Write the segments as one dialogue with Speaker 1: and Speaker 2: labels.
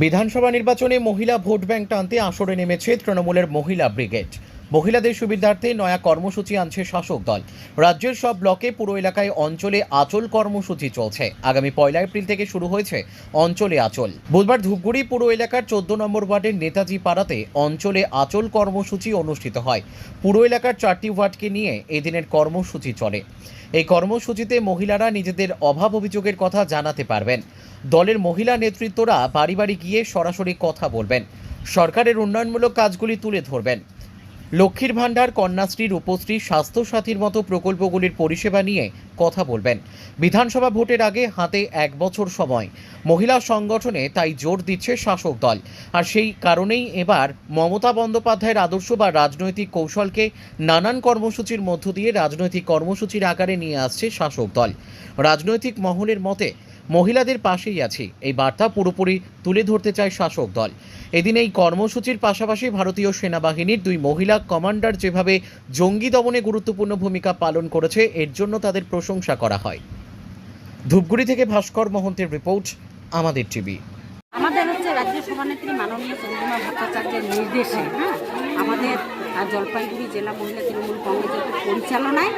Speaker 1: বিধানসভা নির্বাচনে মহিলা ভোট ব্যাংক টানতে আসরে নেমেছে তৃণমূলের মহিলা ব্রিগেড। মহিলাদের সুবিধার্থে নয়া কর্মসূচি আনছে শাসক দল। রাজ্যের সব ব্লকে পুরো এলাকায় অঞ্চলে আচল কর্মসূচি চলছে। আগামী পয়লা এপ্রিল থেকে শুরু হয়েছে অঞ্চলে আচল। বুধবার ধূপগুড়ি পুরো এলাকার চোদ্দ নম্বর ওয়ার্ডের নেতাজি পাড়াতে অঞ্চলে আচল কর্মসূচি অনুষ্ঠিত হয়। পুরো এলাকার চারটি ওয়ার্ডকে নিয়ে এদিনের কর্মসূচি চলে। এই কর্মসূচিতে মহিলারা নিজেদের অভাব অভিযোগের কথা জানাতে পারবেন। দলের মহিলা নেতৃত্বরা বাড়ি বাড়ি গিয়ে সরাসরি কথা বলবেন। সরকারের উন্নয়নমূলক কাজগুলি তুলে ধরবেন। লক্ষ্মীর ভাণ্ডার, কন্যাশ্রী, রূপশ্রী, স্বাস্থ্যসাথীর মতো প্রকল্পগুলির পরিষেবা নিয়ে কথা বলবেন। বিধানসভা ভোটের আগে হাতে এক বছর সময়। মহিলা সংগঠনে তাই জোর দিচ্ছে শাসক দল। আর সেই কারণেই এবার মমতা বন্দ্যোপাধ্যায়ের আদর্শ বা রাজনৈতিক কৌশলকে নানান কর্মসূচির মধ্য দিয়ে রাজনৈতিক কর্মসূচির আকারে নিয়ে আসছে শাসক দল। রাজনৈতিক মহলের মতে মহিলাদের পাশেই আছি। এই বার্তা পুরোপুরি তুলে ধরতে চায় শাসক দল। এদিন এই কর্মসূচির পাশাপাশি ভারতীয় সেনাবাহিনীর দুই মহিলা কমান্ডার যেভাবে জঙ্গি দমনে গুরুত্বপূর্ণ ভূমিকা পালন করেছে, এর জন্য তাদের প্রশংসা করা হয়। ধূপগুড়ি থেকে ভাস্কর মহন্তের রিপোর্ট, আমাদের টিভি।
Speaker 2: আমাদের হচ্ছে রাজ্য সভানেত্রী মাননীয় চন্দ্রিমা ভট্টাচার্যের নির্দেশে হ্যাঁ আমাদের জলপাইগুড়ি জেলা মহিলা তৃণমূল কংগ্রেসের পরিচালনায়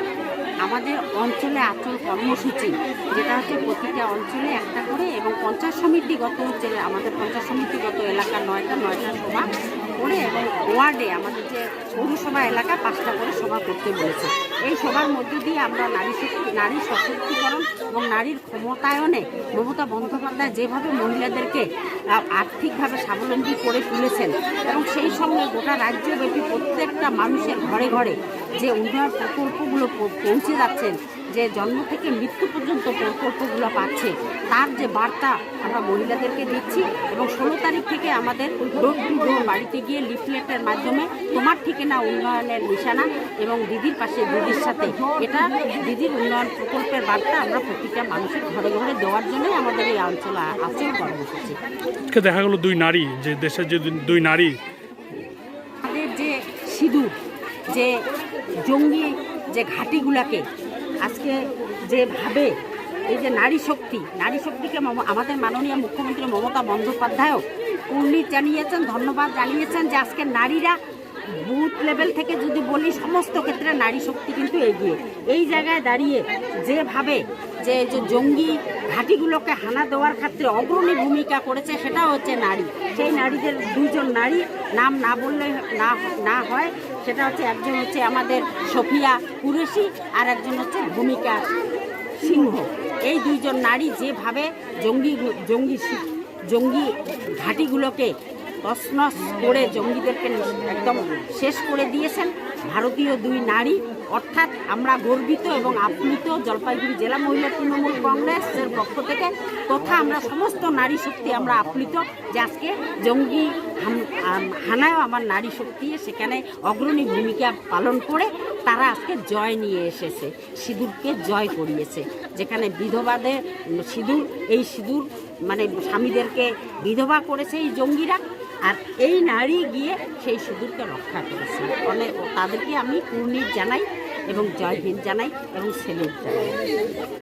Speaker 2: আমাদের অঞ্চলে আচল কর্মসূচি, যেটা হচ্ছে প্রতিটা অঞ্চলে একটা করে এবং পঞ্চায়েত সমিতিগত হচ্ছে আমাদের পঞ্চায়েত সমিতিগত এলাকা নয়টা নয়টা সভা করে এবং ওয়ার্ডে আমাদের যে পৌরসভা এলাকা পাঁচটা করে সভা করতে বলেছে। এই সভার মধ্য দিয়ে আমরা নারী শক্তি, নারী সশক্তিকরণ এবং নারীর ক্ষমতায়নে মমতা বন্দ্যোপাধ্যায় যেভাবে মহিলাদেরকে আর্থিকভাবে স্বাবলম্বী করে তুলেছেন এবং সেই সঙ্গে গোটা রাজ্যব্যাপী প্রত্যেকটা মানুষের ঘরে ঘরে যে উন্নয়ন প্রকল্পগুলো পৌঁছে যাচ্ছেন যে জন্ম থেকে মৃত্যু পর্যন্ত প্রকল্পগুলো পাচ্ছে তার যে বার্তা আমরা মহিলাদেরকে দিচ্ছি এবং ষোলো তারিখ থেকে আমাদের ডোর টু ডোর বাড়িতে গিয়ে লিফলেটের মাধ্যমে তোমার ঠিকানা উন্নয়নের নিশানা এবং দিদির পাশে দিদির সাথে। এটা দিদির উন্নয়ন প্রকল্পের বার্তা আমরা প্রতিটা মানুষের ঘরে ঘরে দেওয়ার জন্যই আমাদের এই অঞ্চল আচল কর্মসূচি
Speaker 3: দেখা গেল দুই নারী যে দেশের যে দুই- দুই নারী।
Speaker 2: আমাদের যে সিঁদুর যে জঙ্গি যে ঘাটিগুলাকে আজকে যেভাবে এই যে নারী শক্তি, নারী শক্তিকে আমাদের মাননীয় মুখ্যমন্ত্রী মমতা বন্দ্যোপাধ্যায়ও উল্লেখ জানিয়েছেন, ধন্যবাদ জানিয়েছেন যে আজকে নারীরা বুথ লেভেল থেকে যদি বলি, সমস্ত ক্ষেত্রে নারী শক্তি কিন্তু এগিয়ে। এই জায়গায় দাঁড়িয়ে যেভাবে যে যে জঙ্গি ঘাটিগুলোকে হানা দেওয়ার ক্ষেত্রে অগ্রণী ভূমিকা করেছে সেটা হচ্ছে নারী। সেই নারীদের দুজন নারী, নাম না বললে না না হয়। সেটা হচ্ছে একজন হচ্ছে আমাদের সফিয়া কুরেশি আর একজন হচ্ছে ভূমিকা সিংহ। এই দুইজন নারী যেভাবে জঙ্গি জঙ্গি জঙ্গি ঘাটিগুলোকে তছনছ করে জঙ্গিদেরকে একদম শেষ করে দিয়েছেন ভারতীয় দুই নারী, অর্থাৎ আমরা গর্বিত এবং আপ্লুত জলপাইগুড়ি জেলা মহিলা তৃণমূল কংগ্রেসের পক্ষ থেকে তথা আমরা সমস্ত নারী শক্তি আমরা আপ্লুত যে আজকে জঙ্গি হানায় আমার নারী শক্তি সেখানে অগ্রণী ভূমিকা পালন করে তারা আজকে জয় নিয়ে এসেছে, সিঁদুরকে জয় করিয়েছে। যেখানে বিধবাদের সিঁদুর, এই সিঁদুর মানে স্বামীদেরকে বিধবা করেছে এই জঙ্গিরা। আর এই নারী গিয়ে সেই সিঁদুরকে রক্ষা করেছে। ফলে তাদেরকে আমি পূর্ণির জানাই এবং জয় হিন্দ জানাই এবং সেলুট জানাই।